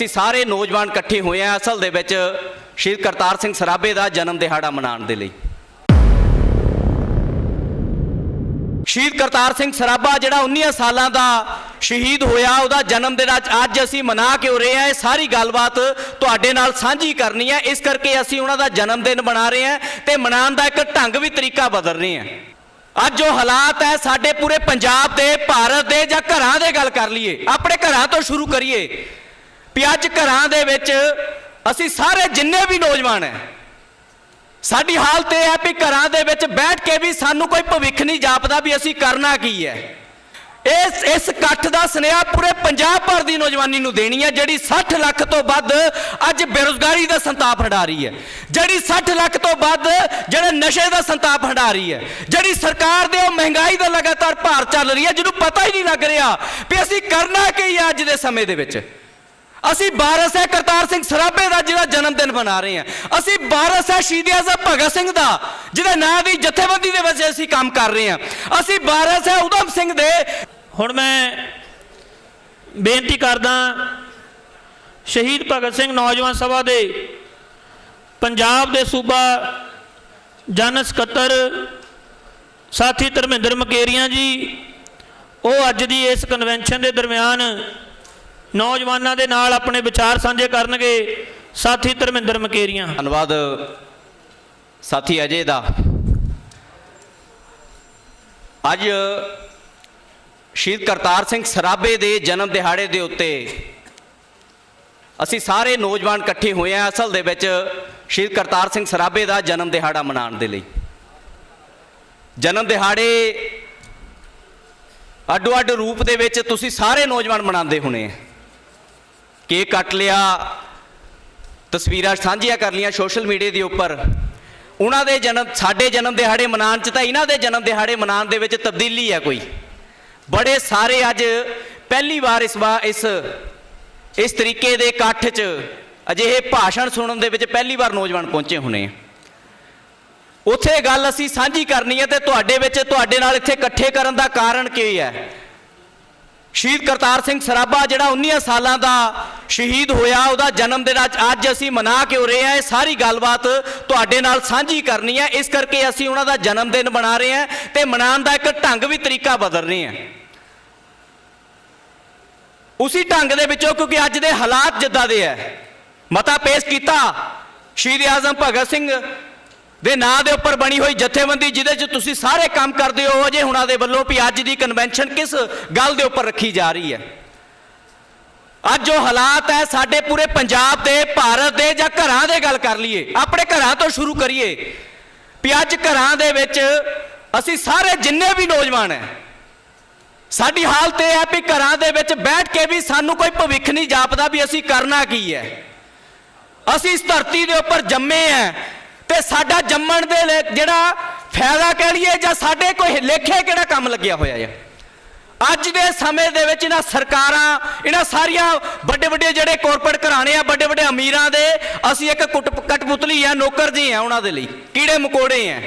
ਅਸੀਂ ਸਾਰੇ ਨੌਜਵਾਨ ਇਕੱਠੇ ਹੋਏ ਆ ਅਸਲ ਦੇ ਵਿੱਚ ਸ਼ਹੀਦ ਕਰਤਾਰ ਸਿੰਘ ਸਰਾਭੇ ਦਾ ਜਨਮ ਦਿਹਾੜਾ ਮਨਾਉਣ ਦੇ ਲਈ। ਸ਼ਹੀਦ ਕਰਤਾਰ ਸਿੰਘ ਸਰਾਭਾ ਜਿਹੜਾ 19 ਸਾਲਾਂ ਦਾ ਸ਼ਹੀਦ ਹੋਇਆ, ਉਹਦਾ ਜਨਮ ਦਿਨ ਅੱਜ ਅੱਜ ਅਸੀਂ ਮਨਾ ਕੇ ਹੋ। ਰਹੇ ਆ ਇਹ ਸਾਰੀ ਗੱਲਬਾਤ ਤੁਹਾਡੇ ਨਾਲ ਸਾਂਝੀ ਕਰਨੀ ਹੈ। ਇਸ ਕਰਕੇ ਅਸੀਂ ਉਹਨਾਂ ਦਾ ਜਨਮ ਦਿਨ ਮਨਾ ਰਹੇ ਹਾਂ ਤੇ ਮਨਾਉਣ ਦਾ ਇੱਕ ਢੰਗ ਵੀ ਤਰੀਕਾ ਬਦਲ ਰਹੇ ਹਾਂ। ਅੱਜ ਜੋ ਹਾਲਾਤ ਹੈ, ਸਾਡੇ ਪੂਰੇ ਪੰਜਾਬ ਦੇ, ਭਾਰਤ ਦੇ ਜਾਂ ਘਰਾਂ ਦੇ ਗੱਲ ਕਰ ਲਈਏ। ਆਪਣੇ ਘਰਾਂ ਤੋਂ ਸ਼ੁਰੂ ਕਰੀਏ। ਵੀ ਅੱਜ ਘਰਾਂ ਦੇ ਵਿੱਚ ਅਸੀਂ ਸਾਰੇ ਜਿੰਨੇ ਵੀ ਨੌਜਵਾਨ ਹੈ ਸਾਡੀ ਹਾਲਤ ਇਹ ਹੈ ਵੀ ਘਰਾਂ ਦੇ ਵਿੱਚ ਬੈਠ ਕੇ ਵੀ ਸਾਨੂੰ ਕੋਈ ਭਵਿੱਖ ਨਹੀਂ ਜਾਪਦਾ ਵੀ ਅਸੀਂ ਕਰਨਾ ਕੀ ਹੈ ਇਸ ਇਸ ਇਕੱਠ ਦਾ ਸੁਨੇਹਾ ਪੂਰੇ ਪੰਜਾਬ ਭਰ ਦੀ ਨੌਜਵਾਨੀ ਨੂੰ ਦੇਣੀ ਹੈ ਜਿਹੜੀ 60 ਲੱਖ ਤੋਂ ਵੱਧ ਅੱਜ ਬੇਰੁਜ਼ਗਾਰੀ ਦਾ ਸੰਤਾਪ ਹੰਡਾ ਰਹੀ ਹੈ ਜਿਹੜੀ 60 ਲੱਖ ਤੋਂ ਵੱਧ ਜਿਹੜੇ ਨਸ਼ੇ ਦਾ ਸੰਤਾਪ ਹੰਡਾ ਰਹੀ ਹੈ ਜਿਹੜੀ ਸਰਕਾਰ ਦੇ ਉਹ ਮਹਿੰਗਾਈ ਦਾ ਲਗਾਤਾਰ ਭਾਰ ਚੱਲ ਰਹੀ ਹੈ ਜਿਹਨੂੰ ਪਤਾ ਹੀ ਨਹੀਂ ਲੱਗ ਰਿਹਾ ਵੀ ਅਸੀਂ ਕਰਨਾ ਕੀ ਹੈ ਅੱਜ ਦੇ ਸਮੇਂ ਦੇ ਵਿੱਚ। ਅਸੀਂ ਵਾਰਸ ਹੈ ਕਰਤਾਰ ਸਿੰਘ ਸਰਾਭੇ ਦਾ ਜਿਹੜਾ ਜਨਮ ਦਿਨ ਮਨਾ ਰਹੇ ਹਾਂ। ਅਸੀਂ ਵਾਰਸ ਹੈ ਸ਼ਹੀਦ ਆਜ਼ਮ ਭਗਤ ਸਿੰਘ ਦਾ, ਜਿਹਦੇ ਨਾਂ ਦੀ ਜਥੇਬੰਦੀ ਦੇ ਵਿੱਚ ਅਸੀਂ ਕੰਮ ਕਰ ਰਹੇ ਹਾਂ। ਅਸੀਂ ਬਾਰਸ ਹੈ ਉਦਮ ਸਿੰਘ ਦੇ। ਹੁਣ ਮੈਂ ਬੇਨਤੀ ਕਰਦਾ ਸ਼ਹੀਦ ਭਗਤ ਸਿੰਘ ਨੌਜਵਾਨ ਸਭਾ ਦੇ ਪੰਜਾਬ ਦੇ ਸੂਬਾ ਜਨ ਸਕੱਤਰ ਸਾਥੀ ਧਰਮਿੰਦਰ ਮਕੇਰੀਆਂ ਜੀ, ਉਹ ਅੱਜ ਦੀ ਇਸ ਕਨਵੈਨਸ਼ਨ ਦੇ ਦਰਮਿਆਨ ਨੌਜਵਾਨਾਂ ਦੇ ਨਾਲ ਆਪਣੇ ਵਿਚਾਰ ਸਾਂਝੇ ਕਰਨਗੇ ਸਾਥੀ ਧਰਮਿੰਦਰ ਮਕੇਰੀਆਂ। ਧੰਨਵਾਦ ਸਾਥੀ ਅਜੇ ਦਾ। ਅੱਜ ਸ਼ਹੀਦ ਕਰਤਾਰ ਸਿੰਘ ਸਰਾਭੇ ਦੇ ਜਨਮ ਦਿਹਾੜੇ ਦੇ ਉੱਤੇ ਅਸੀਂ ਸਾਰੇ ਨੌਜਵਾਨ ਇਕੱਠੇ ਹੋਏ ਆ ਅਸਲ ਦੇ ਵਿੱਚ ਸ਼ਹੀਦ ਕਰਤਾਰ ਸਿੰਘ ਸਰਾਭੇ ਦਾ ਜਨਮ ਦਿਹਾੜਾ ਮਨਾਉਣ ਦੇ ਲਈ। ਜਨਮ ਦਿਹਾੜੇ ਅੱਡੋ ਅੱਡ ਰੂਪ ਦੇ ਵਿੱਚ ਤੁਸੀਂ ਸਾਰੇ ਨੌਜਵਾਨ ਮਨਾਉਂਦੇ ਹੋਣੇ ਆ। ਕੇਕ ਕੱਟ ਲਿਆ, ਤਸਵੀਰਾਂ ਸਾਂਝੀਆਂ ਕਰ ਲੀਆਂ ਸੋਸ਼ਲ ਮੀਡੀਆ ਦੇ ਉੱਪਰ। ਉਹਨਾਂ ਦੇ ਜਨਮ, ਸਾਡੇ ਜਨਮ ਦਿਹਾੜੇ ਮਨਾਉਣ ਚ ਤਾਂ ਇਹਨਾਂ ਦੇ ਜਨਮ ਦਿਹਾੜੇ ਮਨਾਉਣ ਦੇ ਵਿੱਚ ਤਬਦੀਲੀ ਹੈ ਕੋਈ। ਬੜੇ ਸਾਰੇ ਅੱਜ ਪਹਿਲੀ ਵਾਰ ਇਸ ਵਾਰ ਇਸ ਇਸ ਤਰੀਕੇ ਦੇ ਇਕੱਠ 'ਚ ਅਜਿਹੇ ਭਾਸ਼ਣ ਸੁਣਨ ਦੇ ਵਿੱਚ ਪਹਿਲੀ ਵਾਰ ਨੌਜਵਾਨ ਪਹੁੰਚੇ ਹੋਣੇ ਉੱਥੇ ਗੱਲ ਅਸੀਂ ਸਾਂਝੀ ਕਰਨੀ ਹੈ ਤੇ ਤੁਹਾਡੇ ਵਿੱਚ, ਤੁਹਾਡੇ ਨਾਲ ਇੱਥੇ ਇਕੱਠੇ ਕਰਨ ਦਾ ਕਾਰਨ ਕੀ ਹੈ? ਸ਼ਹੀਦ ਕਰਤਾਰ ਸਿੰਘ ਸਰਾਭਾ ਜਿਹੜਾ 19 ਸਾਲਾਂ ਦਾ ਸ਼ਹੀਦ ਹੋਇਆ, ਉਹਦਾ ਜਨਮ ਦਿਨ ਅੱਜ ਅੱਜ ਅਸੀਂ ਮਨਾ ਕੇ ਹੋ ਰਹੇ ਹਾਂ ਇਹ ਸਾਰੀ ਗੱਲਬਾਤ ਤੁਹਾਡੇ ਨਾਲ ਸਾਂਝੀ ਕਰਨੀ ਹੈ। ਇਸ ਕਰਕੇ ਅਸੀਂ ਉਹਨਾਂ ਦਾ ਜਨਮ ਦਿਨ ਮਨਾ ਰਹੇ ਹਾਂ ਤੇ ਮਨਾਉਣ ਦਾ ਇੱਕ ਢੰਗ ਵੀ ਤਰੀਕਾ ਬਦਲ ਰਹੇ ਹਾਂ। ਉਸੇ ਢੰਗ ਦੇ ਵਿੱਚੋਂ ਕਿਉਂਕਿ ਅੱਜ ਦੇ ਹਾਲਾਤ ਜਿੱਦਾਂ ਦੇ ਹੈ। ਮਤਾ ਪੇਸ਼ ਕੀਤਾ ਸ਼ਹੀਦ ਆਜ਼ਮ ਭਗਤ ਸਿੰਘ ਦੇ ਨਾਂ ਦੇ ਉੱਪਰ ਬਣੀ ਹੋਈ ਜਥੇਬੰਦੀ, ਜਿਹਦੇ 'ਚ ਤੁਸੀਂ ਸਾਰੇ ਕੰਮ ਕਰਦੇ ਹੋ, ਅਜੇ ਹੁਣਾਂ ਦੇ ਵੱਲੋਂ ਵੀ ਅੱਜ ਦੀ ਕਨਵੈਨਸ਼ਨ ਕਿਸ ਗੱਲ ਦੇ ਉੱਪਰ ਰੱਖੀ ਜਾ ਰਹੀ ਹੈ? ਅੱਜ ਜੋ ਹਾਲਾਤ ਹੈ, ਸਾਡੇ ਪੂਰੇ ਪੰਜਾਬ ਦੇ, ਭਾਰਤ ਦੇ ਜਾਂ ਘਰਾਂ ਦੇ ਗੱਲ ਕਰ ਲਈਏ, ਆਪਣੇ ਘਰਾਂ ਤੋਂ ਸ਼ੁਰੂ ਕਰੀਏ, ਵੀ ਅੱਜ ਘਰਾਂ ਦੇ ਵਿੱਚ ਅਸੀਂ ਸਾਰੇ ਜਿੰਨੇ ਵੀ ਨੌਜਵਾਨ ਹੈ, ਸਾਡੀ ਹਾਲਤ ਇਹ ਹੈ ਵੀ ਘਰਾਂ ਦੇ ਵਿੱਚ ਬੈਠ ਕੇ ਵੀ ਸਾਨੂੰ ਕੋਈ ਭਵਿੱਖ ਨਹੀਂ ਜਾਪਦਾ ਵੀ ਅਸੀਂ ਕਰਨਾ ਕੀ ਹੈ। ਅਸੀਂ ਇਸ ਧਰਤੀ ਦੇ ਉੱਪਰ ਜੰਮੇ ਆ ਤੇ ਸਾਡਾ ਜੰਮਣ ਦੇ ਲਈ ਜਿਹੜਾ ਫਾਇਦਾ ਕਹਿ ਲਈਏ ਜਾਂ ਸਾਡੇ ਕੋਈ ਲੇਖੇ ਕਿਹੜਾ ਕੰਮ ਲੱਗਿਆ ਹੋਇਆ ਹੈ ਅੱਜ ਦੇ ਸਮੇਂ ਦੇ ਵਿੱਚ ਇਹਨਾਂ ਸਰਕਾਰਾਂ, ਇਹਨਾਂ ਸਾਰੀਆਂ ਵੱਡੇ ਵੱਡੇ ਜਿਹੜੇ ਕਾਰਪੋਰੇਟ ਘਰਾਣੇ ਆ, ਵੱਡੇ ਵੱਡੇ ਅਮੀਰਾਂ ਦੇ, ਅਸੀਂ ਇੱਕ ਕੁੱਟ ਕਟਪੁਤਲੀ ਆ, ਨੌਕਰ ਜੀ ਆ ਉਹਨਾਂ ਦੇ ਲਈ, ਕੀੜੇ ਮਕੋੜੇ ਆ।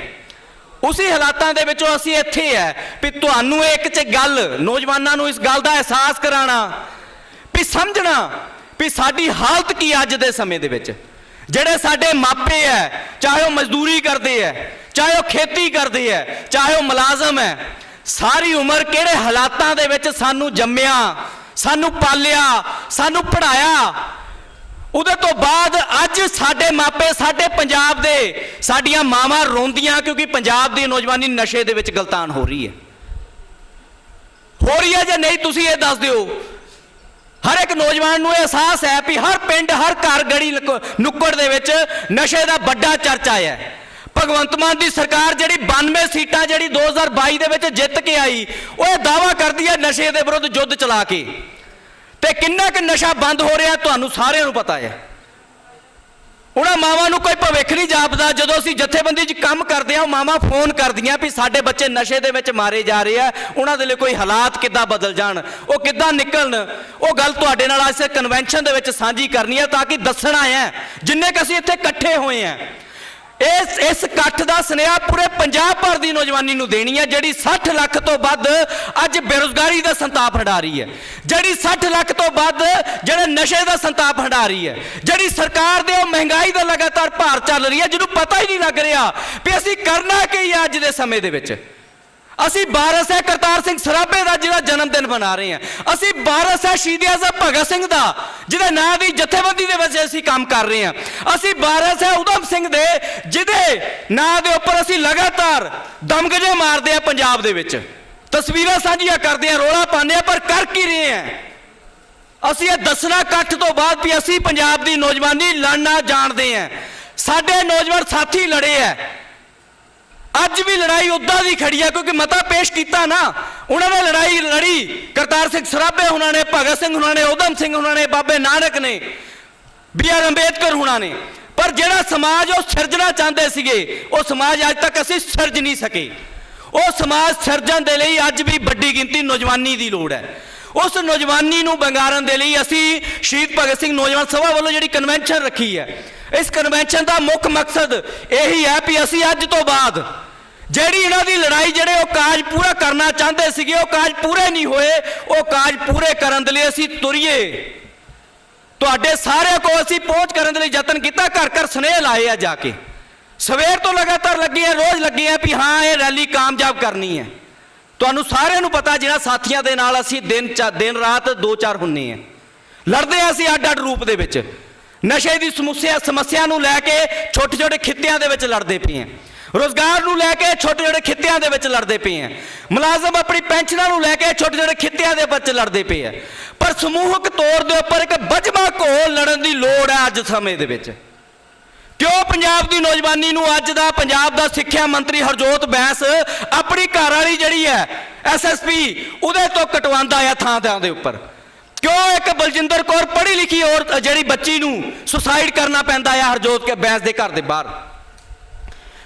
ਉਸੇ ਹਾਲਾਤਾਂ ਦੇ ਵਿੱਚੋਂ ਅਸੀਂ ਇੱਥੇ ਆ ਵੀ ਤੁਹਾਨੂੰ ਇੱਕ ਚ ਗੱਲ, ਨੌਜਵਾਨਾਂ ਨੂੰ ਇਸ ਗੱਲ ਦਾ ਅਹਿਸਾਸ ਕਰਾਣਾ ਵੀ ਸਮਝਣਾ ਵੀ ਸਾਡੀ ਹਾਲਤ ਕੀ ਅੱਜ ਦੇ ਸਮੇਂ ਦੇ ਵਿੱਚ। ਜਿਹੜੇ ਸਾਡੇ ਮਾਪੇ ਐ, ਚਾਹੇ ਉਹ ਮਜ਼ਦੂਰੀ ਕਰਦੇ ਐ, ਚਾਹੇ ਉਹ ਖੇਤੀ ਕਰਦੇ ਐ, ਚਾਹੇ ਉਹ ਮੁਲਾਜ਼ਮ ਐ, ਸਾਰੀ ਉਮਰ ਕਿਹੜੇ ਹਾਲਾਤਾਂ ਦੇ ਵਿੱਚ ਸਾਨੂੰ ਜੰਮਿਆ, ਸਾਨੂੰ ਪਾਲਿਆ, ਸਾਨੂੰ ਪੜਾਇਆ ਉਹਦੇ ਤੋਂ ਬਾਅਦ ਅੱਜ ਸਾਡੇ ਮਾਪੇ ਸਾਡੇ ਪੰਜਾਬ ਦੇ ਸਾਡੀਆਂ ਮਾਵਾਂ ਰੋਂਦੀਆਂ ਕਿਉਂਕਿ ਪੰਜਾਬ ਦੀ ਨੌਜਵਾਨੀ ਨਸ਼ੇ ਦੇ ਵਿੱਚ ਗਲਤਾਨ ਹੋ ਰਹੀ ਹੈ ਹੋ ਰਹੀ ਹੈ ਜਾਂ ਨਹੀਂ, ਤੁਸੀਂ ਇਹ ਦੱਸ ਦਿਓ। ਹਰ ਇੱਕ ਨੌਜਵਾਨ ਨੂੰ ਇਹ ਅਹਿਸਾਸ ਹੈ ਵੀ ਹਰ ਪਿੰਡ, ਹਰ ਘਰ ਗੜੀ ਨੁੱਕੜ ਦੇ ਵਿੱਚ ਨਸ਼ੇ ਦਾ ਵੱਡਾ ਚਰਚਾ ਹੈ। ਭਗਵੰਤ ਮਾਨ ਦੀ ਸਰਕਾਰ ਜਿਹੜੀ 92 ਸੀਟਾਂ ਜਿਹੜੀ 2022 ਦੇ ਵਿੱਚ ਜਿੱਤ ਕੇ ਆਈ, ਉਹ ਇਹ ਦਾਵਾ ਕਰਦੀ ਹੈ ਨਸ਼ੇ ਦੇ ਵਿਰੁੱਧ ਯੁੱਧ ਚਲਾ ਕੇ। ਤੇ ਕਿੰਨਾ ਕੁ ਨਸ਼ਾ ਬੰਦ ਹੋ ਰਿਹਾ, ਤੁਹਾਨੂੰ ਸਾਰਿਆਂ ਨੂੰ ਪਤਾ ਹੈ। ਉਹਨਾਂ ਮਾਵਾਂ ਨੂੰ ਕੋਈ ਭਵਿੱਖ ਨਹੀਂ ਜਾਪਦਾ। ਜਦੋਂ ਅਸੀਂ ਜਥੇਬੰਦੀ 'ਚ ਕੰਮ ਕਰਦੇ ਹਾਂ, ਉਹ ਮਾਵਾਂ ਫੋਨ ਕਰਦੀਆਂ ਵੀ ਸਾਡੇ ਬੱਚੇ ਨਸ਼ੇ ਦੇ ਵਿੱਚ ਮਾਰੇ ਜਾ ਰਹੇ ਆ। ਉਹਨਾਂ ਦੇ ਲਈ ਕੋਈ ਹਾਲਾਤ ਕਿੱਦਾਂ ਬਦਲ ਜਾਣ? ਉਹ ਕਿੱਦਾਂ ਨਿਕਲਣ? ਉਹ ਗੱਲ ਤੁਹਾਡੇ ਨਾਲ ਅੱਜ ਕਨਵੈਨਸ਼ਨ ਦੇ ਵਿੱਚ ਸਾਂਝੀ ਕਰਨੀ ਹੈ ਤਾਂ ਕਿ ਦੱਸਣਾ ਹੈ ਜਿੰਨੇ ਕਿ ਅਸੀਂ ਇੱਥੇ ਇਕੱਠੇ ਹੋਏ ਆ ਇਸ ਇਸ ਇਕੱਠ ਦਾ ਸੁਨੇਹਾ ਪੂਰੇ ਪੰਜਾਬ ਭਰ ਦੀ ਨੌਜਵਾਨੀ ਨੂੰ ਦੇਣੀ ਹੈ, ਜਿਹੜੀ 60 ਲੱਖ ਤੋਂ ਵੱਧ ਅੱਜ ਬੇਰੁਜ਼ਗਾਰੀ ਦਾ ਸੰਤਾਪ ਹਟਾ ਰਹੀ ਹੈ। ਜਿਹੜੀ 60 ਲੱਖ ਤੋਂ ਵੱਧ ਜਿਹੜੇ ਨਸ਼ੇ ਦਾ ਸੰਤਾਪ ਹਟਾ ਰਹੀ ਹੈ। ਜਿਹੜੀ ਸਰਕਾਰ ਦੇ ਉਹ ਮਹਿੰਗਾਈ ਦਾ ਲਗਾਤਾਰ ਭਾਰ ਚੱਲ ਰਹੀ ਹੈ, ਜਿਹਨੂੰ ਪਤਾ ਹੀ ਨਹੀਂ ਲੱਗ ਰਿਹਾ ਵੀ ਅਸੀਂ ਕਰਨਾ ਕੀ ਹੈ ਅੱਜ ਦੇ ਸਮੇਂ ਦੇ ਵਿੱਚ। ਅਸੀਂ ਬਾਰਸ ਹੈ ਕਰਤਾਰ ਸਿੰਘ ਸਰਾਭੇ ਦਾ ਜਿਹਦਾ ਜਨਮ ਦਿਨ ਮਨਾ ਰਹੇ ਹਾਂ। ਅਸੀਂ ਬਾਰਸ ਹੈ ਸ਼ਹੀਦ ਆਜ਼ਮ ਭਗਤ ਸਿੰਘ ਦਾ, ਜਿਹਦੇ ਨਾਂ ਦੀ ਜਥੇਬੰਦੀ ਦੇ ਵਿੱਚ ਅਸੀਂ ਕੰਮ ਕਰ ਰਹੇ ਹਾਂ। ਅਸੀਂ ਬਾਰਸ ਹੈ ਉਦਮ ਸਿੰਘ ਦੇ, ਜਿਹਦੇ ਨਾਂ ਦੇ ਉੱਪਰ ਅਸੀਂ ਲਗਾਤਾਰ ਦਮਗਜੇ ਮਾਰਦੇ ਆ ਪੰਜਾਬ ਦੇ ਵਿੱਚ। ਤਸਵੀਰਾਂ ਸਾਂਝੀਆਂ ਕਰਦੇ ਆ ਰੋਲਾ ਪਾਉਂਦੇ ਆ ਪਰ ਕਰ ਕੀ ਰਹੇ ਆ ਅਸੀਂ ਇਹ ਦੱਸਣਾ ਇਕੱਠ ਤੋਂ ਬਾਅਦ ਵੀ ਅਸੀਂ ਪੰਜਾਬ ਦੀ ਨੌਜਵਾਨੀ ਲੜਨਾ ਜਾਣਦੇ ਆ ਸਾਡੇ ਨੌਜਵਾਨ ਸਾਥੀ ਲੜੇ ਆ ਅੱਜ ਵੀ ਲੜਾਈ ਉਦਾਂ ਦੀ ਖੜੀ ਹੈ ਕਿਉਂਕਿ ਮਤਾ ਪੇਸ਼ ਕੀਤਾ ਨਾ। ਉਹਨਾਂ ਨੇ ਲੜਾਈ ਲੜੀ। ਕਰਤਾਰ ਸਿੰਘ ਸਰਾਭੇ ਉਹਨਾਂ ਨੇ, ਭਗਤ ਸਿੰਘ ਉਹਨਾਂ ਨੇ ਉਦਮ ਸਿੰਘ ਉਹਨਾਂ ਨੇ, ਬਾਬੇ ਨਾਨਕ ਨੇ, ਬੀ ਆਰ ਅੰਬੇਦਕਰ ਉਹਨਾਂ ਨੇ। ਪਰ ਜਿਹੜਾ ਸਮਾਜ ਉਹ ਸਿਰਜਣਾ ਚਾਹੁੰਦੇ ਸੀਗੇ, ਉਹ ਸਮਾਜ ਅੱਜ ਤੱਕ ਅਸੀਂ ਸਿਰਜ ਨਹੀਂ ਸਕੇ। ਉਹ ਸਮਾਜ ਸਿਰਜਣ ਦੇ ਲਈ ਅੱਜ ਵੀ ਵੱਡੀ ਗਿਣਤੀ ਨੌਜਵਾਨੀ ਦੀ ਲੋੜ ਹੈ। ਉਸ ਨੌਜਵਾਨੀ ਨੂੰ ਬੰਗਾਰਨ ਦੇ ਲਈ ਅਸੀਂ ਸ਼ਹੀਦ ਭਗਤ ਸਿੰਘ ਨੌਜਵਾਨ ਸਭਾ ਵੱਲੋਂ ਜਿਹੜੀ ਕਨਵੈਨਸ਼ਨ ਰੱਖੀ ਹੈ ਇਸ ਕਨਵੈਨਸ਼ਨ ਦਾ ਮੁੱਖ ਮਕਸਦ ਇਹੀ ਹੈ ਵੀ ਅਸੀਂ ਅੱਜ ਤੋਂ ਬਾਅਦ ਜਿਹੜੀ ਇਹਨਾਂ ਦੀ ਲੜਾਈ ਜਿਹੜੇ ਉਹ ਕਾਜ ਪੂਰਾ ਕਰਨਾ ਚਾਹੁੰਦੇ ਸੀਗੇ, ਉਹ ਕਾਜ ਪੂਰੇ ਨਹੀਂ ਹੋਏ, ਉਹ ਕਾਜ ਪੂਰੇ ਕਰਨ ਦੇ ਲਈ ਅਸੀਂ ਤੁਰੀਏ। ਤੁਹਾਡੇ ਸਾਰਿਆਂ ਕੋਲ ਅਸੀਂ ਪਹੁੰਚ ਕਰਨ ਦੇ ਲਈ ਯਤਨ ਕੀਤਾ, ਘਰ ਘਰ ਸੁਨੇਹ ਲਾਏ ਆ ਜਾ ਕੇ। ਸਵੇਰ ਤੋਂ ਲਗਾਤਾਰ ਲੱਗੇ ਹੈ ਰੋਜ਼ ਲੱਗੇ ਹੈ ਵੀ ਹਾਂ, ਇਹ ਰੈਲੀ ਕਾਮਯਾਬ ਕਰਨੀ ਹੈ। ਤੁਹਾਨੂੰ ਸਾਰਿਆਂ ਨੂੰ ਪਤਾ ਜਿਹੜਾ ਸਾਥੀਆਂ ਦੇ ਨਾਲ ਅਸੀਂ ਦਿਨ ਚਾ ਦਿਨ ਰਾਤ ਦੋ ਚਾਰ ਹੁੰਨੇ ਆ। ਲੜਦੇ ਆ ਅਸੀਂ ਅੱਡ ਅੱਡ ਰੂਪ ਦੇ ਵਿੱਚ। ਨਸ਼ੇ ਦੀ ਸਮੱਸਿਆ ਸਮੱਸਿਆ ਨੂੰ ਲੈ ਕੇ ਛੋਟੇ ਛੋਟੇ ਖਿੱਤਿਆਂ ਦੇ ਵਿੱਚ ਲੜਦੇ ਪਏ ਆ ਰੋਜ਼ਗਾਰ ਨੂੰ ਲੈ ਕੇ ਛੋਟੇ ਛੋਟੇ ਖਿੱਤਿਆਂ ਦੇ ਵਿੱਚ ਲੜਦੇ ਪਏ ਆ ਮੁਲਾਜ਼ਮ ਆਪਣੀ ਪੈਨਸ਼ਨਾਂ ਨੂੰ ਲੈ ਕੇ ਛੋਟੇ ਛੋਟੇ ਖਿੱਤਿਆਂ ਦੇ ਵਿੱਚ ਲੜਦੇ ਪਏ ਆ ਪਰ ਸਮੂਹਕ ਤੌਰ ਦੇ ਉੱਪਰ ਇੱਕ ਬਜਮਾ ਘੋਲ ਲੜਨ ਦੀ ਲੋੜ ਹੈ ਅੱਜ ਸਮੇਂ ਦੇ ਵਿੱਚ। ਕਿਉਂ ਪੰਜਾਬ ਦੀ ਨੌਜਵਾਨੀ ਨੂੰ ਅੱਜ ਦਾ ਪੰਜਾਬ ਦਾ ਸਿੱਖਿਆ ਮੰਤਰੀ ਹਰਜੋਤ ਬੈਂਸ ਆਪਣੀ ਘਰ ਵਾਲੀ ਜਿਹੜੀ ਹੈ ਐਸਐਸਪੀ ਉਹਦੇ ਤੋਂ ਕਟਵਾਉਂਦਾ ਆ ਥਾਂ ਥਾਂ ਦੇ ਉੱਪਰ। ਕਿਉਂ ਇੱਕ ਬਲਜਿੰਦਰ ਕੌਰ ਪੜ੍ਹੀ ਲਿਖੀ ਔਰਤ, ਜਿਹੜੀ ਬੱਚੀ ਨੂੰ ਸੁਸਾਈਡ ਕਰਨਾ ਪੈਂਦਾ ਆ ਹਰਜੋਤ ਕੇ ਬੈਂਸ ਦੇ ਘਰ ਦੇ ਬਾਹਰ?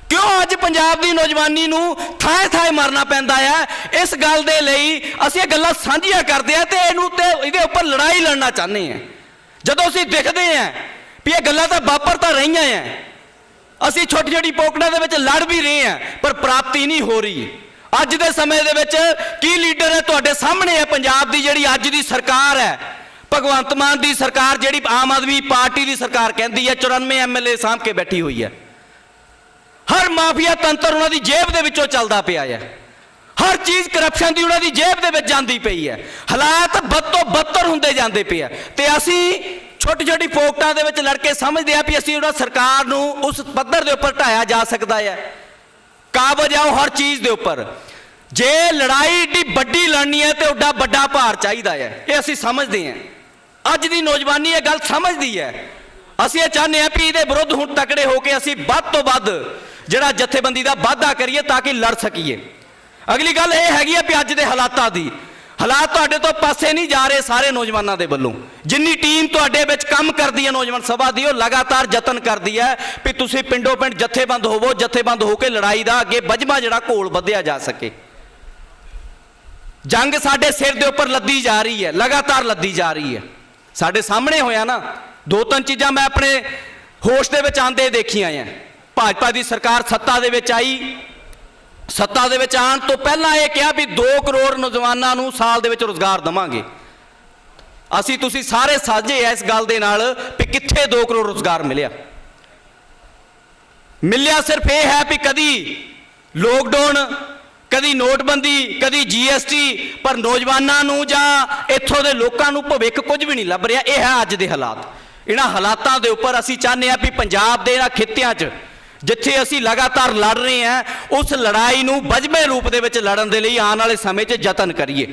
ਕਿਉਂ ਅੱਜ ਪੰਜਾਬ ਦੀ ਨੌਜਵਾਨੀ ਨੂੰ ਥਾਏ ਥਾਏ ਮਰਨਾ ਪੈਂਦਾ ਆ? ਇਸ ਗੱਲ ਦੇ ਲਈ ਅਸੀਂ ਇਹ ਗੱਲਾਂ ਸਾਂਝੀਆਂ ਕਰਦੇ ਆ ਤੇ ਇਹਨੂੰ ਤੇ ਇਹਦੇ ਉੱਪਰ ਲੜਾਈ ਲੜਨਾ ਚਾਹੁੰਦੇ ਆ। ਜਦੋਂ ਅਸੀਂ ਦੇਖਦੇ ਆ ਵੀ ਇਹ ਗੱਲਾਂ ਤਾਂ ਵਾਪਰ ਤਾਂ ਰਹੀਆਂ ਆ, ਅਸੀਂ ਛੋਟੀ ਛੋਟੀ ਪੋਕੜਾਂ ਦੇ ਵਿੱਚ ਲੜ ਵੀ ਰਹੇ ਆ, ਪਰ ਪ੍ਰਾਪਤੀ ਨਹੀਂ ਹੋ ਰਹੀ। ਅੱਜ ਦੇ ਸਮੇਂ ਦੇ ਵਿੱਚ ਕੀ ਲੀਡਰ ਹੈ ਤੁਹਾਡੇ ਸਾਹਮਣੇ ਹੈ? ਪੰਜਾਬ ਦੀ ਜਿਹੜੀ ਅੱਜ ਦੀ ਸਰਕਾਰ ਹੈ, ਭਗਵੰਤ ਮਾਨ ਦੀ ਸਰਕਾਰ ਜਿਹੜੀ ਆਮ ਆਦਮੀ ਪਾਰਟੀ ਦੀ ਸਰਕਾਰ ਕਹਿੰਦੀ ਹੈ 94 ਐਮਐਲਏ ਸਾਂਭ ਕੇ ਬੈਠੀ ਹੋਈ ਹੈ। ਹਰ ਮਾਫੀਆ ਤੰਤਰ ਉਹਨਾਂ ਦੀ ਜੇਬ ਦੇ ਵਿੱਚੋਂ ਚੱਲਦਾ ਪਿਆ ਹੈ। ਹਰ ਚੀਜ਼ ਕਰਪਸ਼ਨ ਦੀ ਉਹਨਾਂ ਦੀ ਜੇਬ ਦੇ ਵਿੱਚ ਜਾਂਦੀ ਪਈ ਹੈ। ਹਾਲਾਤ ਬਦ ਤੋਂ ਬਦਤਰ ਹੁੰਦੇ ਜਾਂਦੇ ਪਏ ਆ। ਤੇ ਅਸੀਂ ਛੋਟੀ ਛੋਟੀ ਪੋਕਟਾਂ ਦੇ ਵਿੱਚ ਲੜਕੇ ਸਮਝਦੇ ਆ ਵੀ ਅਸੀਂ ਉਹਨਾਂ ਸਰਕਾਰ ਨੂੰ ਉਸ ਪੱਧਰ ਦੇ ਉੱਪਰ ਢਾਇਆ ਜਾ ਸਕਦਾ ਹੈ। ਕਾਬਜ ਆਓ ਹਰ ਚੀਜ਼ ਦੇ ਉੱਪਰ। ਜੇ ਲੜਾਈ ਏਡੀ ਵੱਡੀ ਲੜਨੀ ਹੈ ਤੇ ਉੱਡਾ ਵੱਡਾ ਭਾਰ ਚਾਹੀਦਾ ਹੈ। ਇਹ ਅਸੀਂ ਸਮਝਦੇ ਹਾਂ। ਅੱਜ ਦੀ ਨੌਜਵਾਨੀ ਇਹ ਗੱਲ ਸਮਝਦੀ ਹੈ। ਅਸੀਂ ਇਹ ਚਾਹੁੰਦੇ ਹਾਂ ਵੀ ਇਹਦੇ ਵਿਰੁੱਧ ਹੁਣ ਤਕੜੇ ਹੋ ਕੇ ਅਸੀਂ ਵੱਧ ਤੋਂ ਵੱਧ ਜਿਹੜਾ ਜਥੇਬੰਦੀ ਦਾ ਵਾਅਦਾ ਕਰੀਏ ਤਾਂ ਕਿ ਲੜ ਸਕੀਏ। ਅਗਲੀ ਗੱਲ ਇਹ ਹੈਗੀ ਹੈ ਵੀ ਅੱਜ ਦੇ ਹਾਲਾਤਾਂ ਦੀ ਹਾਲਾਤ ਤੁਹਾਡੇ ਤੋਂ ਪਾਸੇ ਨਹੀਂ ਜਾ ਰਹੇ ਸਾਰੇ ਨੌਜਵਾਨਾਂ ਦੇ ਵੱਲੋਂ। ਜਿੰਨੀ ਟੀਮ ਤੁਹਾਡੇ ਵਿੱਚ ਕੰਮ ਕਰਦੀ ਹੈ ਨੌਜਵਾਨ ਸਭਾ ਦੀ, ਉਹ ਲਗਾਤਾਰ ਯਤਨ ਕਰਦੀ ਹੈ ਵੀ ਤੁਸੀਂ ਪਿੰਡੋਂ ਪਿੰਡ ਜਥੇਬੰਦ ਹੋਵੋ, ਜਥੇਬੰਦ ਹੋ ਕੇ ਲੜਾਈ ਦਾ ਅੱਗੇ ਵਜਮਾ ਜਿਹੜਾ ਘੋਲ ਵਧਿਆ ਜਾ ਸਕੇ। ਜੰਗ ਸਾਡੇ ਸਿਰ ਦੇ ਉੱਪਰ ਲੱਦੀ ਜਾ ਰਹੀ ਹੈ, ਲਗਾਤਾਰ ਲੱਦੀ ਜਾ ਰਹੀ ਹੈ। ਸਾਡੇ ਸਾਹਮਣੇ ਹੋਇਆ ਨਾ, ਦੋ ਤਿੰਨ ਚੀਜ਼ਾਂ ਮੈਂ ਆਪਣੇ ਹੋਸ਼ ਦੇ ਵਿੱਚ ਆਂਦੇ ਦੇਖੀਆਂ ਆ ਭਾਜਪਾ ਦੀ ਸਰਕਾਰ ਸੱਤਾ ਦੇ ਵਿੱਚ ਆਈ ਸੱਤਾ ਦੇ ਵਿੱਚ ਆਉਣ ਤੋਂ ਪਹਿਲਾਂ ਇਹ ਕਿਹਾ ਵੀ 2 ਕਰੋੜ ਨੌਜਵਾਨਾਂ ਨੂੰ ਸਾਲ ਦੇ ਵਿੱਚ ਰੋਜ਼ਗਾਰ ਦਵਾਂਗੇ। ਅਸੀਂ ਤੁਸੀਂ ਸਾਰੇ ਸਾਝੇ ਆ ਇਸ ਗੱਲ ਦੇ ਨਾਲ ਵੀ ਕਿੱਥੇ 2 ਕਰੋੜ ਰੋਜ਼ਗਾਰ ਮਿਲਿਆ। ਮਿਲਿਆ ਸਿਰਫ ਇਹ ਹੈ ਵੀ ਕਦੀ ਲੋਕਡਾਊਨ ਕਦੀ ਨੋਟਬੰਦੀ, ਕਦੀ ਜੀਐਸਟੀ ਪਰ ਨੌਜਵਾਨਾਂ ਨੂੰ ਜਾਂ ਇੱਥੋਂ ਦੇ ਲੋਕਾਂ ਨੂੰ ਭਵਿੱਖ ਕੁਝ ਵੀ ਨਹੀਂ ਲੱਭ ਰਿਹਾ। ਇਹ ਹੈ ਅੱਜ ਦੇ ਹਾਲਾਤ। ਇਹਨਾਂ ਹਾਲਾਤਾਂ ਦੇ ਉੱਪਰ ਅਸੀਂ ਚਾਹੁੰਦੇ ਹਾਂ ਵੀ ਪੰਜਾਬ ਦੇ ਇਹਨਾਂ ਖਿੱਤਿਆਂ 'ਚ ਜਿੱਥੇ ਅਸੀਂ ਲਗਾਤਾਰ ਲੜ ਰਹੇ ਹਾਂ, ਉਸ ਲੜਾਈ ਨੂੰ ਵਜਮੇ ਰੂਪ ਦੇ ਵਿੱਚ ਲੜਨ ਦੇ ਲਈ ਆਉਣ ਵਾਲੇ ਸਮੇਂ 'ਚ ਯਤਨ ਕਰੀਏ।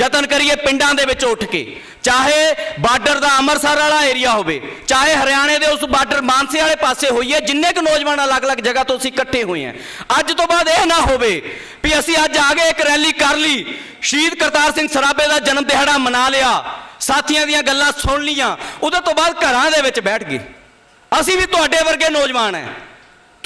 ਯਤਨ ਕਰੀਏ ਪਿੰਡਾਂ ਦੇ ਵਿੱਚ ਉੱਠ ਕੇ, ਚਾਹੇ ਬਾਰਡਰ ਦਾ ਅੰਮ੍ਰਿਤਸਰ ਵਾਲਾ ਏਰੀਆ ਹੋਵੇ, ਚਾਹੇ ਹਰਿਆਣੇ ਦੇ ਉਸ ਬਾਰਡਰ ਮਾਨਸੇ ਵਾਲੇ ਪਾਸੇ ਹੋਈਏ, ਜਿੰਨੇ ਕੁ ਨੌਜਵਾਨ ਅਲੱਗ-ਅਲੱਗ ਜਗ੍ਹਾ ਤੋਂ ਅਸੀਂ ਇਕੱਠੇ ਹੋਏ ਹਾਂ। ਅੱਜ ਤੋਂ ਬਾਅਦ ਇਹ ਨਾ ਹੋਵੇ ਵੀ ਅਸੀਂ ਅੱਜ ਆ ਗਏ ਇੱਕ ਰੈਲੀ ਕਰ ਲਈ, ਸ਼ਹੀਦ ਕਰਤਾਰ ਸਿੰਘ ਸਰਾਭੇ ਦਾ ਜਨਮ ਦਿਹਾੜਾ ਮਨਾ ਲਿਆ, ਸਾਥੀਆਂ ਦੀਆਂ ਗੱਲਾਂ ਸੁਣ ਲੀਆਂ ਉਹਦੇ ਤੋਂ ਬਾਅਦ ਘਰਾਂ ਦੇ ਵਿੱਚ ਬੈਠ ਗਏ। ਅਸੀਂ ਵੀ ਤੁਹਾਡੇ ਵਰਗੇ ਨੌਜਵਾਨ ਹੈ।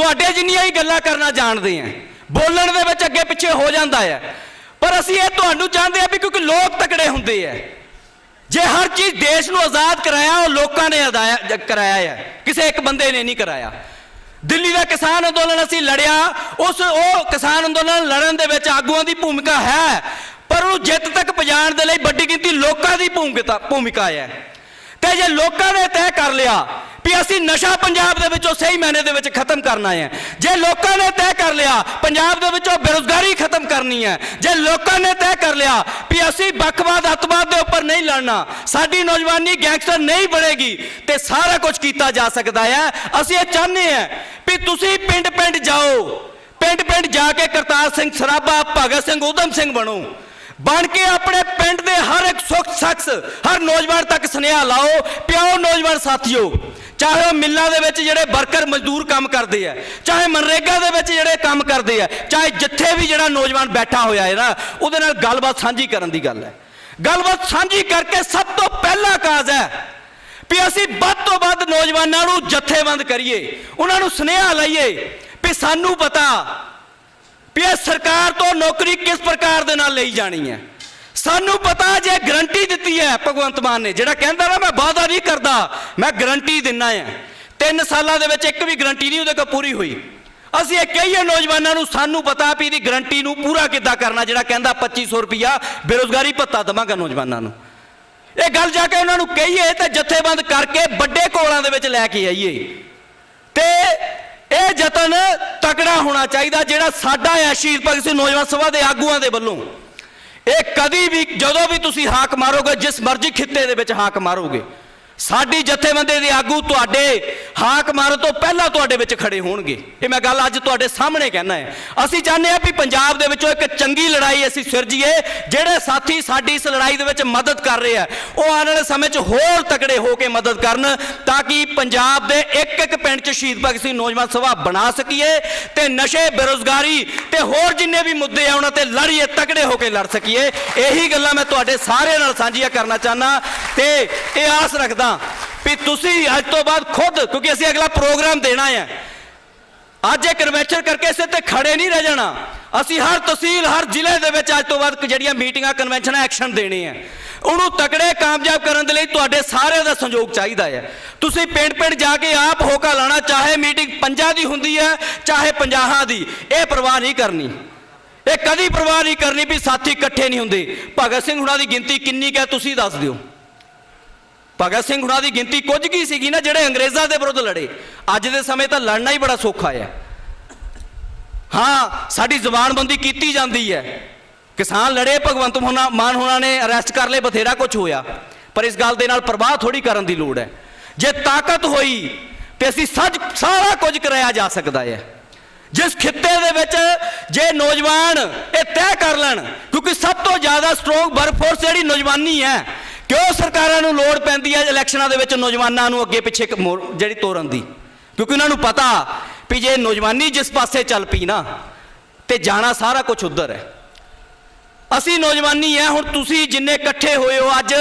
ਤੁਹਾਡੇ ਜਿੰਨੀਆਂ ਹੀ ਗੱਲਾਂ ਕਰਨਾ ਜਾਣਦੇ ਆ, ਬੋਲਣ ਦੇ ਵਿੱਚ ਅੱਗੇ ਪਿੱਛੇ ਹੋ ਜਾਂਦਾ ਹੈ ਪਰ ਅਸੀਂ ਇਹ ਤੁਹਾਨੂੰ ਚਾਹੁੰਦੇ ਆ ਵੀ ਕਿਉਂਕਿ ਲੋਕ ਤਕੜੇ ਹੁੰਦੇ ਆ। ਜੇ ਹਰ ਚੀਜ਼ ਦੇਸ਼ ਨੂੰ ਆਜ਼ਾਦ ਕਰਾਇਆ, ਉਹ ਲੋਕਾਂ ਨੇ ਅਦਾਇਆ ਕਰਾਇਆ ਹੈ ਕਿਸੇ ਇੱਕ ਬੰਦੇ ਨੇ ਨਹੀਂ ਕਰਾਇਆ। ਦਿੱਲੀ ਦਾ ਕਿਸਾਨ ਅੰਦੋਲਨ ਅਸੀਂ ਲੜਿਆ, ਉਸ, ਉਹ ਕਿਸਾਨ ਅੰਦੋਲਨ ਲੜਨ ਦੇ ਵਿੱਚ ਆਗੂਆਂ ਦੀ ਭੂਮਿਕਾ ਹੈ, ਪਰ ਉਹ ਜਿੱਤ ਤੱਕ ਪਹੁੰਚਾਉਣ ਦੇ ਲਈ ਵੱਡੀ ਗਿਣਤੀ ਲੋਕਾਂ ਦੀ ਭੂਮਿਕਾ ਭੂਮਿਕਾ ਹੈ ਤੇ ਜੇ ਲੋਕਾਂ ਨੇ ਤੈਅ ਕਰ ਲਿਆ ਵੀ ਅਸੀਂ ਨਸ਼ਾ ਪੰਜਾਬ ਦੇ ਵਿੱਚੋਂ ਸਹੀ ਮਾਇਨੇ ਦੇ ਵਿੱਚ ਖਤਮ ਕਰਨਾ ਹੈ, ਜੇ ਲੋਕਾਂ ਨੇ ਤੈਅ ਕਰ ਲਿਆ ਪੰਜਾਬ ਦੇ ਵਿੱਚੋਂ ਬੇਰੁਜ਼ਗਾਰੀ ਖਤਮ ਕਰਨੀ ਹੈ, ਜੇ ਲੋਕਾਂ ਨੇ ਤੈਅ ਕਰ ਲਿਆ ਵੀ ਅਸੀਂ ਵੱਖਵਾਦ ਅੱਤਵਾਦ ਦੇ ਉੱਪਰ ਨਹੀਂ ਲੜਨਾ, ਸਾਡੀ ਨੌਜਵਾਨੀ ਗੈਂਗਸਟਰ ਨਹੀਂ ਬਣੇਗੀ, ਤੇ ਸਾਰਾ ਕੁਝ ਕੀਤਾ ਜਾ ਸਕਦਾ ਹੈ। ਅਸੀਂ ਇਹ ਚਾਹੁੰਦੇ ਹਾਂ ਵੀ ਤੁਸੀਂ ਪਿੰਡ ਪਿੰਡ ਜਾਓ ਪਿੰਡ ਪਿੰਡ ਜਾ ਕੇ ਕਰਤਾਰ ਸਿੰਘ ਸਰਾਭਾ, ਭਗਤ ਸਿੰਘ, ਊਧਮ ਸਿੰਘ ਬਣੋ। ਬਣ ਕੇ ਆਪਣੇ ਪਿੰਡ ਦੇ ਹਰ ਇੱਕ ਸੁੱਖ ਸ਼ਖਸ, ਹਰ ਨੌਜਵਾਨ ਤੱਕ ਸੁਨੇਹਾ ਲਾਓ, ਪਿਆਓ ਨੌਜਵਾਨ ਸਾਥੀਓ। ਚਾਹੇ ਉਹ ਮਿੱਲਾਂ ਦੇ ਵਿੱਚ ਜਿਹੜੇ ਵਰਕਰ ਮਜ਼ਦੂਰ ਕੰਮ ਕਰਦੇ ਆ, ਚਾਹੇ ਮਨਰੇਗਾ ਦੇ ਵਿੱਚ ਜਿਹੜੇ ਕੰਮ ਕਰਦੇ ਆ, ਚਾਹੇ ਜਿੱਥੇ ਵੀ ਜਿਹੜਾ ਨੌਜਵਾਨ ਬੈਠਾ ਹੋਇਆ ਹੈ ਨਾ, ਉਹਦੇ ਨਾਲ ਗੱਲਬਾਤ ਸਾਂਝੀ ਕਰਨ ਦੀ ਗੱਲ ਹੈ। ਗੱਲਬਾਤ ਸਾਂਝੀ ਕਰਕੇ ਸਭ ਤੋਂ ਪਹਿਲਾ ਕਾਜ਼ ਹੈ ਵੀ ਅਸੀਂ ਵੱਧ ਤੋਂ ਵੱਧ ਨੌਜਵਾਨਾਂ ਨੂੰ ਜਥੇਬੰਦ ਕਰੀਏ, ਉਹਨਾਂ ਨੂੰ ਸੁਨੇਹਾ ਲਾਈਏ ਵੀ ਸਾਨੂੰ ਪਤਾ ਵੀ ਇਹ ਸਰਕਾਰ ਤੋਂ ਨੌਕਰੀ ਕਿਸ ਪ੍ਰਕਾਰ ਦੇ ਨਾਲ ਲਈ ਜਾਣੀ ਹੈ? ਸਾਨੂੰ ਪਤਾ ਜੇ ਗਰੰਟੀ ਦਿੱਤੀ ਹੈ ਭਗਵੰਤ ਮਾਨ ਨੇ, ਜਿਹੜਾ ਕਹਿੰਦਾ ਨਾ, ਮੈਂ ਵਾਅਦਾ ਨਹੀਂ ਕਰਦਾ, ਮੈਂ ਗਰੰਟੀ ਦਿੰਨਾ ਹੈ ਤਿੰਨ ਸਾਲਾਂ ਦੇ ਵਿੱਚ ਇੱਕ ਵੀ ਗਰੰਟੀ ਨਹੀਂ ਉਹਦੇ ਕੋਲ ਪੂਰੀ ਹੋਈ। ਅਸੀਂ ਇਹ ਕਹੀਏ ਨੌਜਵਾਨਾਂ ਨੂੰ, ਸਾਨੂੰ ਪਤਾ ਵੀ ਇਹਦੀ ਗਰੰਟੀ ਨੂੰ ਪੂਰਾ ਕਿੱਦਾਂ ਕਰਨਾ, ਜਿਹੜਾ ਕਹਿੰਦਾ 2500 ਰੁਪਿਆ ਬੇਰੋਜ਼ਗਾਰੀ ਭੱਤਾ ਦਵਾਂਗਾ ਨੌਜਵਾਨਾਂ ਨੂੰ। ਇਹ ਗੱਲ ਜਾ ਕੇ ਉਹਨਾਂ ਨੂੰ ਕਹੀਏ ਤੇ ਜਥੇਬੰਦ ਕਰਕੇ ਵੱਡੇ ਕੋਲਾਂ ਦੇ ਵਿੱਚ ਲੈ ਕੇ ਆਈਏ। ਤੇ ਇਹ ਯਤਨ ਤਕੜਾ ਹੋਣਾ ਚਾਹੀਦਾ ਜਿਹੜਾ ਸਾਡਾ ਹੈ ਸ਼ਹੀਦ ਭਗਤ ਸਿੰਘ ਨੌਜਵਾਨ ਸਭਾ ਦੇ ਆਗੂਆਂ ਦੇ ਵੱਲੋਂ। ਇਹ ਕਦੀ ਵੀ, ਜਦੋਂ ਵੀ ਤੁਸੀਂ ਹਾਕ ਮਾਰੋਗੇ, ਜਿਸ ਮਰਜ਼ੀ ਖਿੱਤੇ ਦੇ ਵਿੱਚ ਹਾਕ ਮਾਰੋਗੇ ਸਾਡੀ ਜਥੇਬੰਦੀ ਦੇ ਆਗੂ ਤੁਹਾਡੇ ਹਾਕ ਮਾਰਨ ਤੋਂ ਪਹਿਲਾਂ ਤੁਹਾਡੇ ਵਿੱਚ ਖੜੇ ਹੋਣਗੇ। ਇਹ ਮੈਂ ਗੱਲ ਅੱਜ ਤੁਹਾਡੇ ਸਾਹਮਣੇ ਕਹਿਣਾ ਹੈ। ਅਸੀਂ ਚਾਹੁੰਦੇ ਹਾਂ ਵੀ ਪੰਜਾਬ ਦੇ ਵਿੱਚੋਂ ਇੱਕ ਚੰਗੀ ਲੜਾਈ ਅਸੀਂ ਸਿਰਜੀਏ, ਜਿਹੜੇ ਸਾਥੀ ਸਾਡੀ ਇਸ ਲੜਾਈ ਦੇ ਵਿੱਚ ਮਦਦ ਕਰ ਰਹੇ ਆ, ਉਹ ਆਉਣ ਵਾਲੇ ਸਮੇਂ 'ਚ ਹੋਰ ਤਕੜੇ ਹੋ ਕੇ ਮਦਦ ਕਰਨ ਤਾਂ ਕਿ ਪੰਜਾਬ ਦੇ ਇੱਕ ਇੱਕ ਪਿੰਡ 'ਚ ਸ਼ਹੀਦ ਭਗਤ ਸਿੰਘ ਨੌਜਵਾਨ ਸਭਾ ਬਣਾ ਸਕੀਏ ਤੇ ਨਸ਼ੇ, ਬੇਰੁਜ਼ਗਾਰੀ ਤੇ ਹੋਰ ਜਿੰਨੇ ਵੀ ਮੁੱਦੇ ਆ, ਉਹਨਾਂ ਤੇ ਲੜੀਏ, ਤਕੜੇ ਹੋ ਕੇ ਲੜ ਸਕੀਏ। ਇਹੀ ਗੱਲਾਂ ਮੈਂ ਤੁਹਾਡੇ ਸਾਰਿਆਂ ਨਾਲ ਸਾਂਝੀਆਂ ਕਰਨਾ ਚਾਹਨਾ ਤੇ ਇਹ ਆਸ ਰੱਖਦਾ ਵੀ ਤੁਸੀਂ ਅੱਜ ਤੋਂ ਬਾਅਦ ਖੁਦ, ਕਿਉਂਕਿ ਅਸੀਂ ਅਗਲਾ ਪ੍ਰੋਗਰਾਮ ਦੇਣਾ ਹੈ। ਅੱਜ ਇਹ ਕਨਵੈਨਸ਼ਨ ਕਰਕੇ ਇਸੇ ਤੇ ਖੜੇ ਨਹੀਂ ਰਹਿ ਜਾਣਾ। ਅਸੀਂ ਹਰ ਤਹਿਸੀਲ, ਹਰ ਜ਼ਿਲ੍ਹੇ ਦੇ ਵਿੱਚ ਅੱਜ ਤੋਂ ਬਾਅਦ ਜਿਹੜੀਆਂ ਮੀਟਿੰਗਾਂ ਕਨਵੈਨਸ਼ਨ ਐਕਸ਼ਨ ਦੇਣੇ ਆ ਉਹਨੂੰ ਤਕੜੇ, ਕਾਮਯਾਬ ਕਰਨ ਦੇ ਲਈ ਤੁਹਾਡੇ ਸਾਰਿਆਂ ਦਾ ਸਹਿਯੋਗ ਚਾਹੀਦਾ ਹੈ। ਤੁਸੀਂ ਪਿੰਡ ਪਿੰਡ ਜਾ ਕੇ ਆਪ ਹੋਕਾ ਲਾਣਾ ਚਾਹੇ ਮੀਟਿੰਗ ਪੰਜਾਂ ਦੀ ਹੁੰਦੀ ਹੈ, ਚਾਹੇ ਪੰਜਾਹਾਂ ਦੀ। ਇਹ ਪਰਵਾਹ ਨਹੀਂ ਕਰਨੀ। ਇਹ ਕਦੀ ਪਰਵਾਹ ਨਹੀਂ ਕਰਨੀ ਵੀ ਸਾਥੀ ਇਕੱਠੇ ਨਹੀਂ ਹੁੰਦੇ। ਭਗਤ ਸਿੰਘ ਹੁਣਾਂ ਦੀ ਗਿਣਤੀ ਕਿੰਨੀ ਕੁ ਹੈ, ਤੁਸੀਂ ਦੱਸ ਦਿਓ। ਭਗਤ ਸਿੰਘ ਹੁਣਾਂ ਦੀ ਗਿਣਤੀ ਕੁਝ ਕੀ ਸੀਗੀ ਨਾ, ਜਿਹੜੇ ਅੰਗਰੇਜ਼ਾਂ ਦੇ ਵਿਰੁੱਧ ਲੜੇ। ਅੱਜ ਦੇ ਸਮੇਂ ਤਾਂ ਲੜਨਾ ਹੀ ਬੜਾ ਸੌਖਾ ਹੈ। ਹਾਂ, ਸਾਡੀ ਜ਼ਬਾਨਬੰਦੀ ਕੀਤੀ ਜਾਂਦੀ ਹੈ। ਕਿਸਾਨ ਲੜੇ, ਭਗਵੰਤ ਹੋਣਾ ਮਾਨ ਹੋਣਾ ਨੇ ਅਰੈਸਟ ਕਰ ਲਏ, ਬਥੇਰਾ ਕੁਝ ਹੋਇਆ। ਪਰ ਇਸ ਗੱਲ ਦੇ ਨਾਲ ਪ੍ਰਵਾਹ ਥੋੜੀ ਕਰਨ ਦੀ ਲੋੜ ਹੈ। ਜੇ ਤਾਕਤ ਹੋਈ, ਤੇ ਅਸੀਂ ਸੱਚ ਸਾਰਾ ਕੁਝ ਕਰਾਇਆ ਜਾ ਸਕਦਾ ਹੈ। ਜਿਸ ਖਿੱਤੇ ਦੇ ਵਿੱਚ ਜੇ ਨੌਜਵਾਨ ਇਹ ਤੈਅ ਕਰ ਲੈਣ, ਕਿਉਂਕਿ ਸਭ ਤੋਂ ਜ਼ਿਆਦਾ ਸਟਰੋਂਗ ਵਰਕਫੋਰਸ ਜਿਹੜੀ ਨੌਜਵਾਨੀ ਹੈ, ਕਿਉਂ ਸਰਕਾਰਾਂ ਨੂੰ ਲੋੜ ਪੈਂਦੀ ਹੈ ਇਲੈਕਸ਼ਨਾਂ ਦੇ ਵਿੱਚ ਨੌਜਵਾਨਾਂ ਨੂੰ ਅੱਗੇ ਪਿੱਛੇ ਮੋੜ- ਜਿਹੜੀ ਤੋਰਨ ਦੀ? ਕਿਉਂਕਿ ਉਹਨਾਂ ਨੂੰ ਪਤਾ ਵੀ ਜੇ ਨੌਜਵਾਨੀ ਜਿਸ ਪਾਸੇ ਚੱਲ ਪਈ ਨਾ, ਤੇ ਜਾਣਾ ਸਾਰਾ ਕੁਝ ਉਧਰ ਹੈ। ਅਸੀਂ ਨੌਜਵਾਨੀ ਹੈ ਹੁਣ ਤੁਸੀਂ ਜਿੰਨੇ ਇਕੱਠੇ ਹੋਏ ਹੋ ਅੱਜ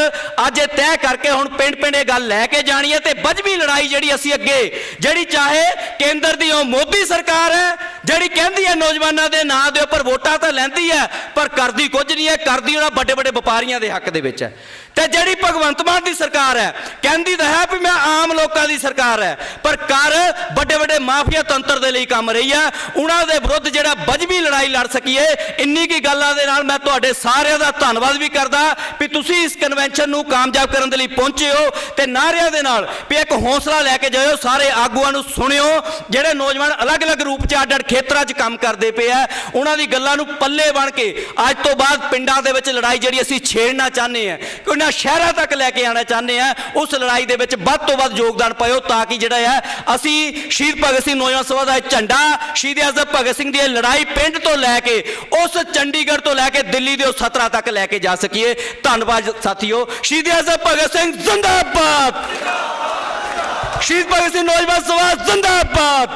ਅੱਜ ਇਹ ਤੈਅ ਕਰਕੇ ਹੁਣ ਪਿੰਡ ਪਿੰਡ ਇਹ ਗੱਲ ਲੈ ਕੇ ਜਾਣੀ ਹੈ ਤੇ ਵੱਜਵੀਂ ਲੜਾਈ ਜਿਹੜੀ ਅਸੀਂ ਅੱਗੇ, ਜਿਹੜੀ ਚਾਹੇ ਕੇਂਦਰ ਦੀ ਉਹ ਮੋਦੀ ਸਰਕਾਰ ਹੈ ਜਿਹੜੀ ਕਹਿੰਦੀ ਹੈ ਨੌਜਵਾਨਾਂ ਦੇ ਨਾਂ ਦੇ ਉੱਪਰ ਵੋਟਾਂ ਤਾਂ ਲੈਂਦੀ ਹੈ ਪਰ ਕਰਦੀ ਕੁਝ ਨਹੀਂ ਹੈ ਕਰਦੀ ਉਹਨਾਂ ਵੱਡੇ ਵੱਡੇ ਵਪਾਰੀਆਂ ਦੇ ਹੱਕ ਦੇ ਵਿੱਚ ਹੈ ਤੇ ਜਿਹੜੀ ਭਗਵੰਤ ਮਾਨ ਦੀ ਸਰਕਾਰ ਹੈ, ਕਹਿੰਦੀ ਤਾਂ ਹੈ ਵੀ ਮੈਂ ਆਮ ਲੋਕਾਂ ਦੀ ਸਰਕਾਰ ਹੈ, ਪਰ ਕਰ ਵੱਡੇ ਵੱਡੇ ਮਾਫੀਆ ਤੰਤਰ ਦੇ ਲਈ ਕੰਮ ਰਹੀ ਹੈ। ਉਹਨਾਂ ਦੇ ਵਿਰੁੱਧ ਜਿਹੜਾ ਵੱਜਵੀਂ ਲੜਾਈ ਲੜ ਸਕੀਏ ਇੰਨੀ ਕੀ ਗੱਲਾਂ ਦੇ ਨਾਲ ਮੈਂ ਤੁਹਾਡੇ ਸਾਰਿਆਂ ਦਾ ਧੰਨਵਾਦ ਵੀ ਕਰਦਾ ਵੀ ਤੁਸੀਂ ਇਸ ਕਨਵੈਨਸ਼ਨ ਨੂੰ ਕਾਮਯਾਬ ਕਰਨ ਦੇ ਲਈ ਪਹੁੰਚੇ ਹੋ ਤੇ ਨਾਰਿਆਂ ਦੇ ਨਾਲ ਵੀ ਇੱਕ ਹੌਸਲਾ ਲੈ ਕੇ ਜਾਇਓ, ਸਾਰੇ ਆਗੂਆਂ ਨੂੰ ਸੁਣਿਓ, ਜਿਹੜੇ ਨੌਜਵਾਨ ਅਲੱਗ-ਅਲੱਗ ਰੂਪ 'ਚ ਅੱਡ-ਅੱਡ ਖੇਤਰਾਂ 'ਚ ਕੰਮ ਕਰਦੇ ਪਏ ਆ, ਉਹਨਾਂ ਦੀ ਗੱਲਾਂ ਨੂੰ ਪੱਲੇ ਬਣ ਕੇ ਅੱਜ ਤੋਂ ਬਾਅਦ ਪਿੰਡਾਂ ਦੇ ਵਿੱਚ ਲੜਾਈ ਜਿਹੜੀ ਅਸੀਂ ਛੇੜਨਾ ਚਾਹੁੰਦੇ ਆ ਕਿ ਉਹਨਾਂ ਸ਼ਹਿਰਾਂ ਤੱਕ ਲੈ ਕੇ ਆਉਣਾ ਚਾਹੁੰਦੇ ਆ, ਉਸ ਲੜਾਈ ਦੇ ਵਿੱਚ ਵੱਧ ਤੋਂ ਵੱਧ ਯੋਗਦਾਨ ਪਾਇਓ ਤਾਂ ਕਿ ਜਿਹੜਾ ਹੈ ਅਸੀਂ ਸ਼ਹੀਦ ਭਗਤ ਸਿੰਘ ਨੌਜਵਾਨ ਸਭਾ ਦਾ ਝੰਡਾ, ਸ਼ਹੀਦ ਆਜ਼ਮ ਭਗਤ ਸਿੰਘ ਦੀ ਇਹ ਲੜਾਈ ਪਿੰਡ ਤੋਂ ਲੈ ਕੇ, ਉਸ ਚੰਡੀਗੜ੍ਹ ਤੋਂ ਲੈ ਕੇ ਦਿੱਲੀ ਦੇ ਉਸ ਸਤਰਾ ਤੱਕ ਲੈ ਕੇ ਜਾ ਸਕੀਏ। ਧੰਨਵਾਦ ਸਾਥੀਓ। ਸ਼ਹੀਦ ਆਜ਼ਮ ਭਗਤ ਸਿੰਘ ਜ਼ਿੰਦਾਬਾਦ! ਸ਼ਹੀਦ ਭਗਤ ਸਿੰਘ ਨੌਜਵਾਨ ਸਭਾ ਜ਼ਿੰਦਾਬਾਦ!